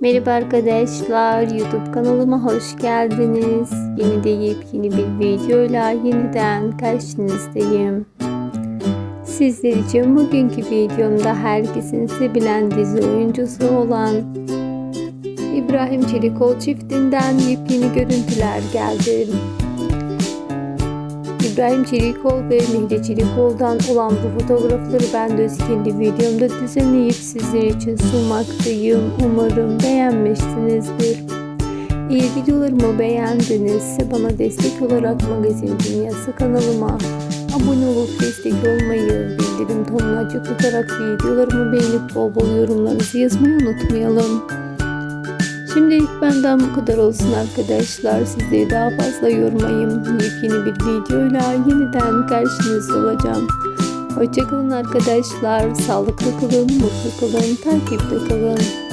Merhaba arkadaşlar, YouTube kanalıma hoş geldiniz. Yeni de yepyeni bir videoyla yeniden karşınızdayım. Sizler için bugünkü videomda herkesin sevilen dizi oyuncusu olan İbrahim Çelikol çiftinden yepyeni görüntüler geldi. İbrahim Çelikol ve Mihri Çelikol'dan olan bu fotoğrafları ben de kendi videomda düzenleyip sizler için sunmaktayım. Umarım beğenmişsinizdir. İyi videolarımı beğendinizse bana destek olarak Magazin Dünyası kanalıma abone olup destek olmayı, bildirim tonunu açık tutarak videolarımı beğenip bol bol yorumlarınızı yazmayı unutmayalım. Şimdilik benden bu kadar olsun arkadaşlar. Sizleri daha fazla yormayayım. Yepyeni bir videoyla yeniden karşınızda olacağım. Hoşçakalın arkadaşlar. Sağlıklı kalın, mutlu kalın, takipte kalın.